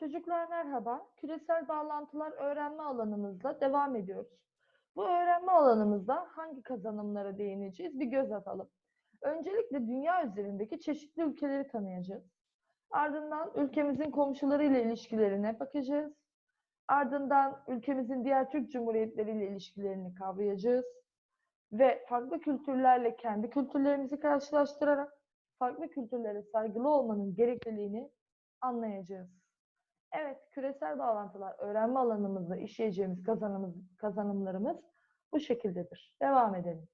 Çocuklar merhaba. Küresel bağlantılar öğrenme alanımızla devam ediyoruz. Bu öğrenme alanımızda hangi kazanımlara değineceğiz bir göz atalım. Öncelikle dünya üzerindeki çeşitli ülkeleri tanıyacağız. Ardından ülkemizin komşularıyla ilişkilerine bakacağız. Ardından ülkemizin diğer Türk Cumhuriyetleriyle ilişkilerini kavrayacağız. Ve farklı kültürlerle kendi kültürlerimizi karşılaştırarak farklı kültürlere saygılı olmanın gerekliliğini anlayacağız. Evet, küresel bağlantılar öğrenme alanımızda işleyeceğimiz kazanımız, kazanımlarımız bu şekildedir. Devam edelim.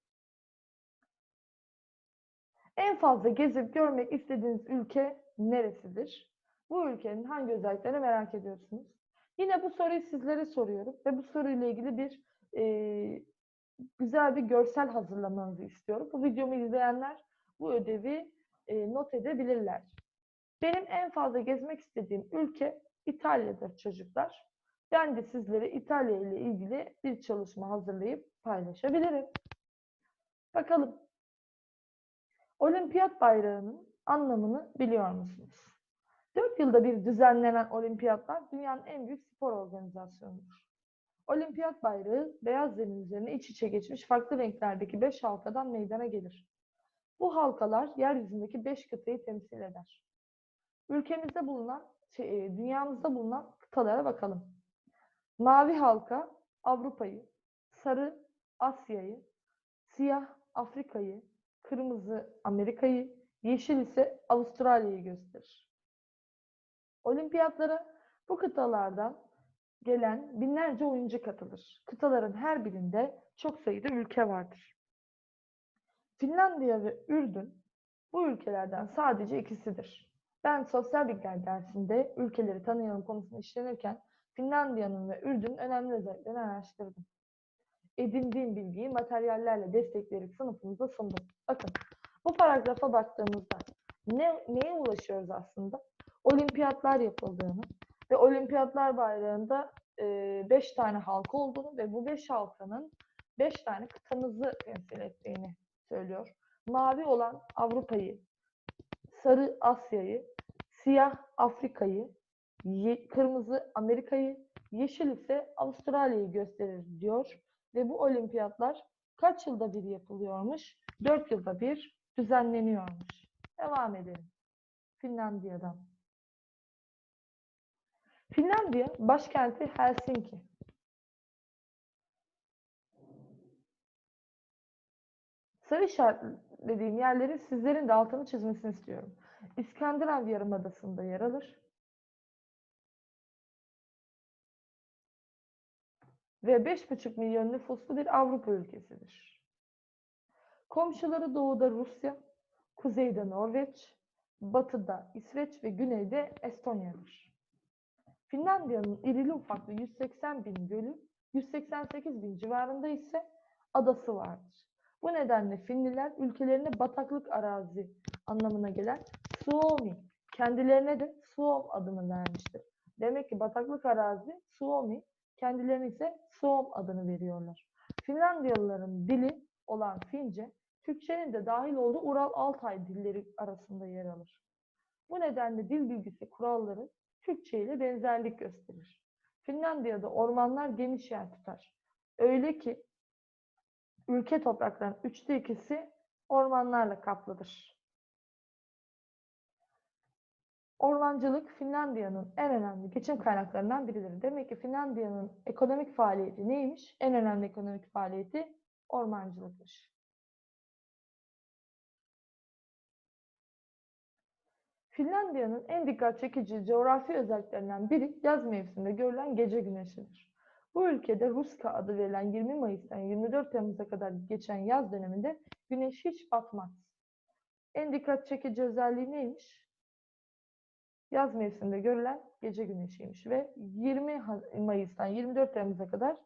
En fazla gezip görmek istediğiniz ülke neresidir? Bu ülkenin hangi özelliklerini merak ediyorsunuz? Yine bu soruyu sizlere soruyorum ve bu soruyla ilgili bir e, güzel bir görsel hazırlamanızı istiyorum. Bu videomu izleyenler bu ödevi e, not edebilirler. Benim en fazla gezmek istediğim ülke İtalya'dır çocuklar. Ben de sizlere İtalya ile ilgili bir çalışma hazırlayıp paylaşabilirim. Bakalım. Olimpiyat bayrağının anlamını biliyor musunuz? Dört yılda bir düzenlenen olimpiyatlar dünyanın en büyük spor organizasyonudur. Olimpiyat bayrağı beyaz zemin üzerine iç içe geçmiş farklı renklerdeki beş halkadan meydana gelir. Bu halkalar yeryüzündeki beş kıtayı temsil eder. Ülkemizde bulunan, şey, e, dünyamızda bulunan kıtalara bakalım. Mavi halka Avrupa'yı, sarı Asya'yı, siyah Afrika'yı, kırmızı Amerika'yı, yeşil ise Avustralya'yı gösterir. Olimpiyatlara bu kıtalardan gelen binlerce oyuncu katılır. Kıtaların her birinde çok sayıda ülke vardır. Finlandiya ve Ürdün bu ülkelerden sadece ikisidir. Ben sosyal bilgiler dersinde ülkeleri tanıyalım konusunu işlenirken Finlandiya'nın ve Ürdün'ün önemli özelliklerini araştırdım. Edindiğim bilgiyi materyallerle destekleyerek sınıfımıza sundum. Bakın bu paragrafa baktığımızda ne, neye ulaşıyoruz aslında? Olimpiyatlar yapıldığını ve olimpiyatlar bayrağında 5 tane halka olduğunu ve bu 5 halkanın 5 tane kıtamızı temsil ettiğini söylüyor. Mavi olan Avrupa'yı, sarı Asya'yı, siyah Afrika'yı, kırmızı Amerika'yı, yeşil ise Avustralya'yı gösterir diyor. Ve bu olimpiyatlar kaç yılda bir yapılıyormuş? 4 yılda bir düzenleniyormuş. Devam edelim. Finlandiya'dan. Finlandiya başkenti Helsinki. Sarı işaretlediğim yerlerin sizlerin de altını çizmesini istiyorum. İskandinav Yarımadası'nda yer alır. Ve 5,5 milyon nüfuslu bir Avrupa ülkesidir. Komşuları doğuda Rusya, kuzeyde Norveç, batıda İsveç ve güneyde Estonya'dır. Finlandiya'nın irili ufaklı 180 bin gölü, 188 bin civarında ise adası vardır. Bu nedenle Finliler ülkelerine bataklık arazi anlamına gelen Suomi, kendilerine de Suom adını vermiştir. Demek ki bataklık arazi Suomi, kendilerine ise Suom adını veriyorlar. Finlandiyalıların dili olan Fince, Türkçenin de dahil olduğu Ural-Altay dilleri arasında yer alır. Bu nedenle dil bilgisi kuralları Türkçe ile benzerlik gösterir. Finlandiya'da ormanlar geniş yer tutar. Öyle ki ülke topraklarının üçte ikisi ormanlarla kaplıdır. Ormancılık Finlandiya'nın en önemli geçim kaynaklarından biridir. Demek ki Finlandiya'nın ekonomik faaliyeti neymiş? En önemli ekonomik faaliyeti ormancılıkmış. Finlandiya'nın en dikkat çekici coğrafi özelliklerinden biri yaz mevsiminde görülen gece güneşidir. Bu ülkede Ruska adı verilen 20 Mayıs'tan 24 Temmuz'a kadar geçen yaz döneminde güneş hiç batmaz. En dikkat çekici özelliği neymiş? Yaz mevsiminde görülen gece güneşiymiş ve 20 Mayıs'tan 24 Temmuz'a kadar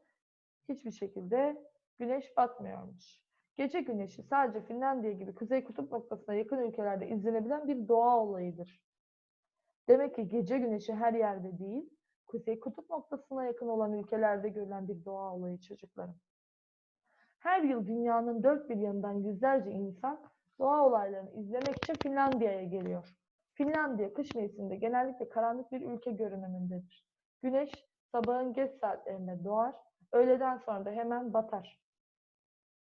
hiçbir şekilde güneş batmıyormuş. Gece güneşi sadece Finlandiya gibi kuzey kutup noktasına yakın ülkelerde izlenebilen bir doğa olayıdır. Demek ki gece güneşi her yerde değil, kuzey kutup noktasına yakın olan ülkelerde görülen bir doğa olayı çocuklarım. Her yıl dünyanın dört bir yanından yüzlerce insan doğa olaylarını izlemek için Finlandiya'ya geliyor. Finlandiya kış mevsiminde genellikle karanlık bir ülke görünümündedir. Güneş sabahın geç saatlerinde doğar, öğleden sonra da hemen batar.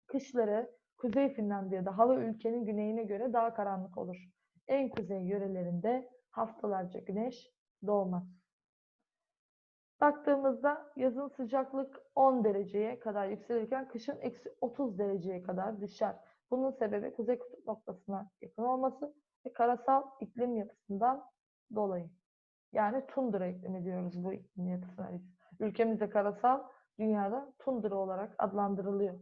Kışları Kuzey Finlandiya'da hava ülkenin güneyine göre daha karanlık olur. En kuzey yörelerinde haftalarca güneş doğmaz. Baktığımızda yazın sıcaklık 10 dereceye kadar yükselirken kışın eksi 30 dereceye kadar düşer. Bunun sebebi kuzey kutup noktasına yakın olması ve karasal iklim yapısından dolayı. Yani tundra iklimi diyoruz bu iklim yapısına biz. Ülkemizde karasal, dünyada tundra olarak adlandırılıyor.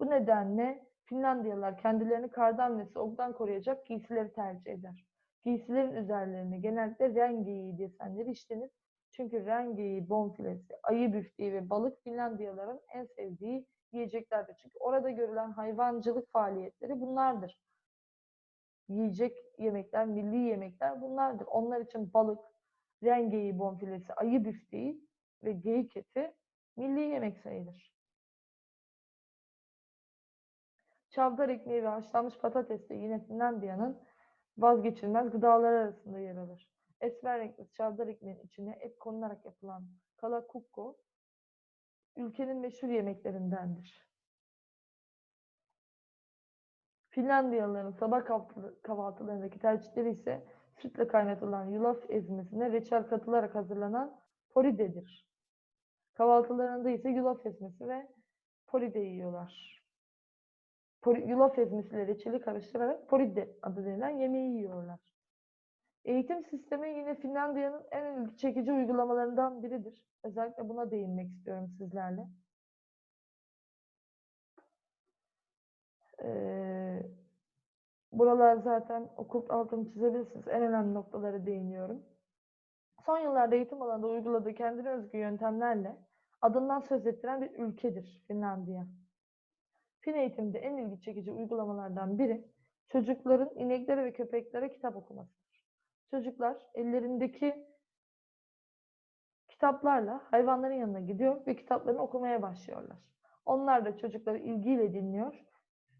Bu nedenle Finlandiyalılar kendilerini kardan ve soğuktan koruyacak giysileri tercih eder. Giysilerin üzerlerine genellikle rengeyi desenleri işlenir. Çünkü rengeyi, bonfilesi, ayı büfteği ve balık Finlandiyalıların en sevdiği yiyeceklerdir. Çünkü orada görülen hayvancılık faaliyetleri bunlardır. Yiyecek yemekler, milli yemekler bunlardır. Onlar için balık, rengeyi, bonfilesi, ayı büfteği ve geyik eti milli yemek sayılır. Çavdar ekmeği ve haşlanmış patates de yine Finlandiya'nın vazgeçilmez gıdaları arasında yer alır. Esmer renkli çavdar ekmeğin içine et konularak yapılan kalakukko ülkenin meşhur yemeklerindendir. Finlandiyalıların sabah kahvaltı- kahvaltılarındaki tercihleri ise sütle kaynatılan yulaf ezmesine reçel katılarak hazırlanan poridedir. Kahvaltılarında ise yulaf ezmesi ve poride yiyorlar. Pori- yulaf ezmesiyle reçeli karıştırarak poride adı verilen yemeği yiyorlar. Eğitim sistemi yine Finlandiya'nın en ilgi çekici uygulamalarından biridir. Özellikle buna değinmek istiyorum sizlerle. Ee, buralar zaten okul altını çizebilirsiniz. En önemli noktalara değiniyorum. Son yıllarda eğitim alanında uyguladığı kendine özgü yöntemlerle adından söz ettiren bir ülkedir Finlandiya. Fin eğitimde en ilgi çekici uygulamalardan biri çocukların ineklere ve köpeklere kitap okumasıdır. Çocuklar ellerindeki kitaplarla hayvanların yanına gidiyor ve kitaplarını okumaya başlıyorlar. Onlar da çocukları ilgiyle dinliyor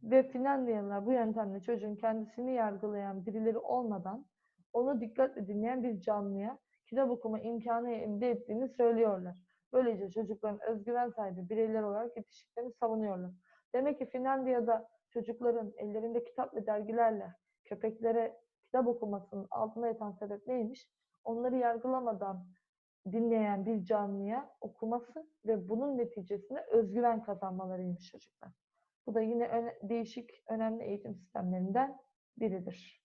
ve Finlandiyalılar bu yöntemle çocuğun kendisini yargılayan birileri olmadan onu dikkatle dinleyen bir canlıya kitap okuma imkanı elde ettiğini söylüyorlar. Böylece çocukların özgüven sahibi bireyler olarak yetiştiklerini savunuyorlar. Demek ki Finlandiya'da çocukların ellerinde kitap ve dergilerle köpeklere kitap okumasının altına yatan sebep neymiş? Onları yargılamadan dinleyen bir canlıya okuması ve bunun neticesinde özgüven kazanmalarıymış çocuklar. Bu da yine öne- değişik, önemli eğitim sistemlerinden biridir.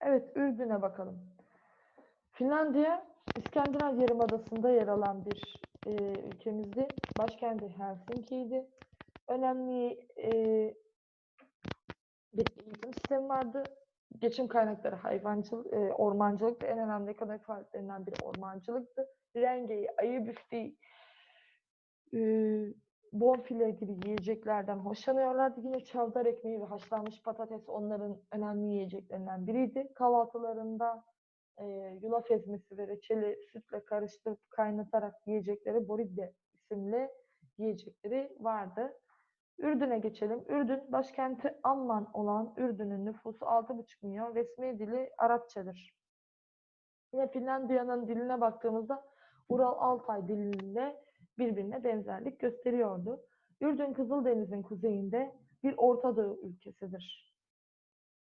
Evet, Ürdün'e bakalım. Finlandiya, İskandinav Yarımadası'nda yer alan bir e, ülkemizdi. Başkenti Helsinki'ydi. Önemli e, bir eğitim sistemi vardı. Geçim kaynakları hayvancılık, e, ormancılık en önemli ekonomik faaliyetlerinden biri ormancılıktı. Rengeyi, ayı büfteği, e, bonfile gibi yiyeceklerden hoşlanıyorlardı. Yine çavdar ekmeği ve haşlanmış patates onların önemli yiyeceklerinden biriydi. Kahvaltılarında e, yulaf ezmesi ve reçeli sütle karıştırıp kaynatarak yiyecekleri boride isimli yiyecekleri vardı. Ürdün'e geçelim. Ürdün başkenti Amman olan Ürdün'ün nüfusu 6,5 milyon. Resmi dili Arapçadır. Yine Finlandiya'nın diline baktığımızda Ural-Altay diliyle birbirine benzerlik gösteriyordu. Ürdün Kızıldeniz'in kuzeyinde bir Orta Doğu ülkesidir.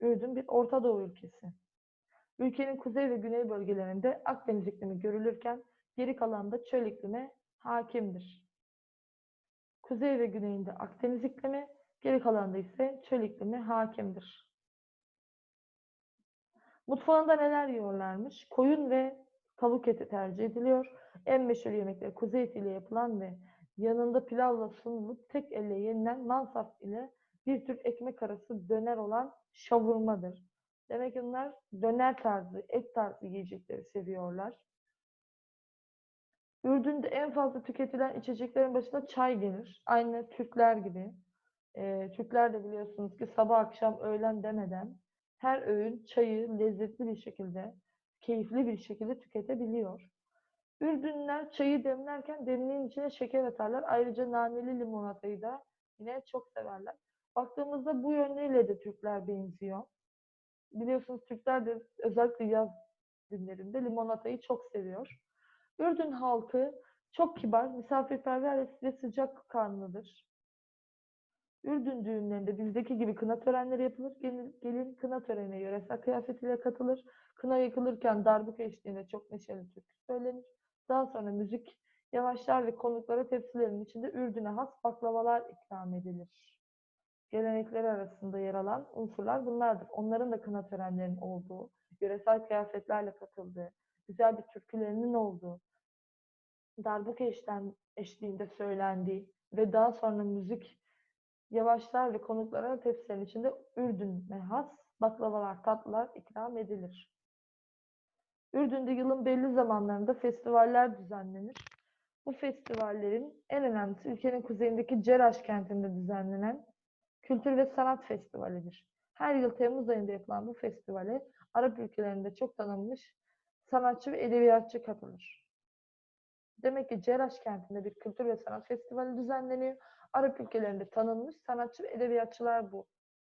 Ürdün bir Orta Doğu ülkesi. Ülkenin kuzey ve güney bölgelerinde Akdeniz iklimi görülürken geri kalanında çöl iklimi hakimdir. Kuzey ve güneyinde Akdeniz iklimi, geri kalanında ise çöl iklimi hakimdir. Mutfağında neler yiyorlarmış? Koyun ve tavuk eti tercih ediliyor. En meşhur yemekleri kuzu etiyle yapılan ve yanında pilavla sunulup tek elle yenilen mansaf ile bir tür ekmek arası döner olan şavurmadır. Demek ki bunlar döner tarzı, et tarzı yiyecekleri seviyorlar. Ürdün'de en fazla tüketilen içeceklerin başında çay gelir. Aynı Türkler gibi. Ee, Türkler de biliyorsunuz ki sabah akşam öğlen demeden her öğün çayı lezzetli bir şekilde, keyifli bir şekilde tüketebiliyor. Ürdünler çayı demlerken demliğin içine şeker atarlar. Ayrıca naneli limonatayı da yine çok severler. Baktığımızda bu yönüyle de Türkler benziyor. Biliyorsunuz Türkler de özellikle yaz günlerinde limonatayı çok seviyor. Ürdün halkı çok kibar, misafirperver ve sıcak kanlıdır. Ürdün düğünlerinde bizdeki gibi kına törenleri yapılır. Gelin, gelin kına törenine yöresel kıyafetiyle katılır. Kına yakılırken darbuka eşliğinde çok neşeli türkü söylenir. Daha sonra müzik yavaşlar ve konuklara tepsilerin içinde Ürdün'e has baklavalar ikram edilir. Gelenekleri arasında yer alan unsurlar bunlardır. Onların da kına törenlerinin olduğu, yöresel kıyafetlerle katıldığı, güzel bir türkülerinin olduğu, darbuka eşlen, eşliğinde söylendiği ve daha sonra müzik yavaşlar ve konuklara tepsilerin içinde Ürdün'e has baklavalar, tatlılar ikram edilir. Ürdün'de yılın belli zamanlarında festivaller düzenlenir. Bu festivallerin en önemlisi ülkenin kuzeyindeki Ceraş kentinde düzenlenen Kültür ve Sanat Festivali'dir. Her yıl Temmuz ayında yapılan bu festivale Arap ülkelerinde çok tanınmış sanatçı ve edebiyatçı katılır. Demek ki Ceraş kentinde bir kültür ve sanat festivali düzenleniyor. Arap ülkelerinde tanınmış sanatçı ve edebiyatçılar bu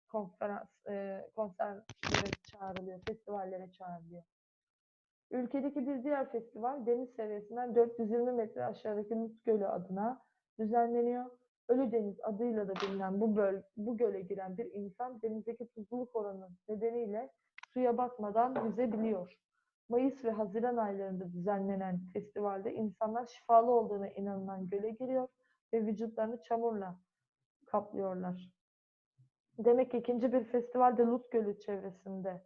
konferans, e, konserlere çağrılıyor, festivallere çağrılıyor. Ülkedeki bir diğer festival deniz seviyesinden 420 metre aşağıdaki Lut Gölü adına düzenleniyor. Ölüdeniz adıyla da bilinen bu, böl bu göle giren bir insan denizdeki tuzluluk oranı nedeniyle suya batmadan yüzebiliyor. Mayıs ve Haziran aylarında düzenlenen festivalde insanlar şifalı olduğuna inanılan göle giriyor ve vücutlarını çamurla kaplıyorlar. Demek ki ikinci bir festival de Lut Gölü çevresinde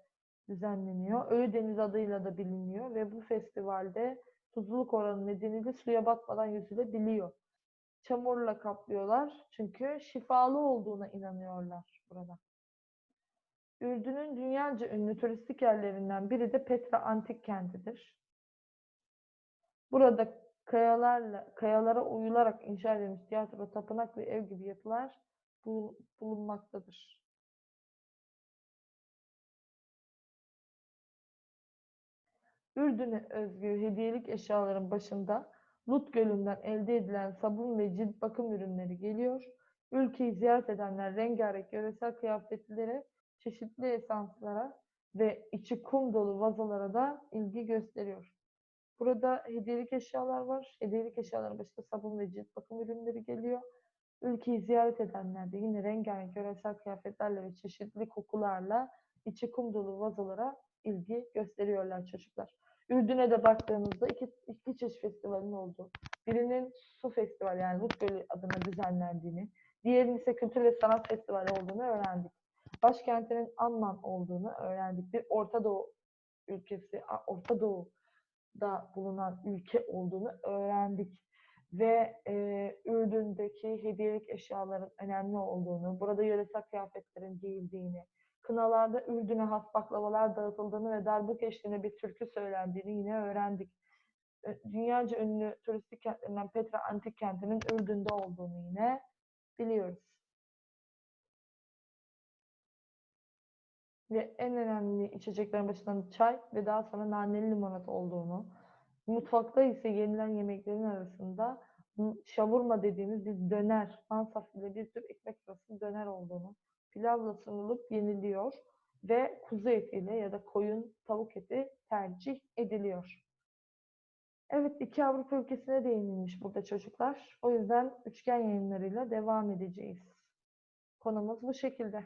düzenleniyor. Ölüdeniz adıyla da biliniyor ve bu festivalde tuzluluk oranı nedeniyle suya batmadan yüzülebiliyor. Çamurla kaplıyorlar çünkü şifalı olduğuna inanıyorlar burada. Ürdün'ün dünyaca ünlü turistik yerlerinden biri de Petra Antik Kenti'dir. Burada kayalarla, kayalara uyularak inşa edilmiş tiyatro, tapınak ve ev gibi yapılar bulunmaktadır. Ürdün'e özgü hediyelik eşyaların başında Lut Gölü'nden elde edilen sabun ve cilt bakım ürünleri geliyor. Ülkeyi ziyaret edenler rengarenk yöresel kıyafetlere, çeşitli esanslara ve içi kum dolu vazolara da ilgi gösteriyor. Burada hediyelik eşyalar var. Hediyelik eşyaların başında sabun ve cilt bakım ürünleri geliyor. Ülkeyi ziyaret edenler de yine rengarenk yöresel kıyafetlerle ve çeşitli kokularla içi kum dolu vazolara ilgi gösteriyorlar çocuklar. Ürdün'e de baktığımızda iki, iki çeşit festivalin olduğu, birinin su festivali yani Lut Gölü adına düzenlendiğini, diğerinin ise kültür ve sanat festivali olduğunu öğrendik. Başkentinin Amman olduğunu öğrendik. Bir Orta Doğu ülkesi, Orta Doğu'da bulunan ülke olduğunu öğrendik. Ve e, Ürdün'deki hediyelik eşyaların önemli olduğunu, burada yöresel kıyafetlerin giyildiğini, kınalarda Ürdün'e has baklavalar dağıtıldığını ve darbuk eşliğinde bir türkü söylendiğini yine öğrendik. Dünyaca ünlü turistik kentlerinden Petra Antik Kenti'nin Ürdün'de olduğunu yine biliyoruz. Ve en önemli içeceklerin başından çay ve daha sonra naneli limonata olduğunu, mutfakta ise yenilen yemeklerin arasında şavurma dediğimiz bir döner, mansaf ile bir tür ekmek arası döner olduğunu, pilavla sunulup yeniliyor ve kuzu etiyle ya da koyun, tavuk eti tercih ediliyor. Evet, iki Avrupa ülkesine değinilmiş burada çocuklar. O yüzden üçgen yayınlarıyla devam edeceğiz. Konumuz bu şekilde.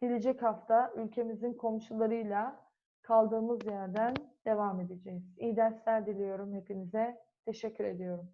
Gelecek hafta ülkemizin komşularıyla kaldığımız yerden devam edeceğiz. İyi dersler diliyorum hepinize. Teşekkür ediyorum.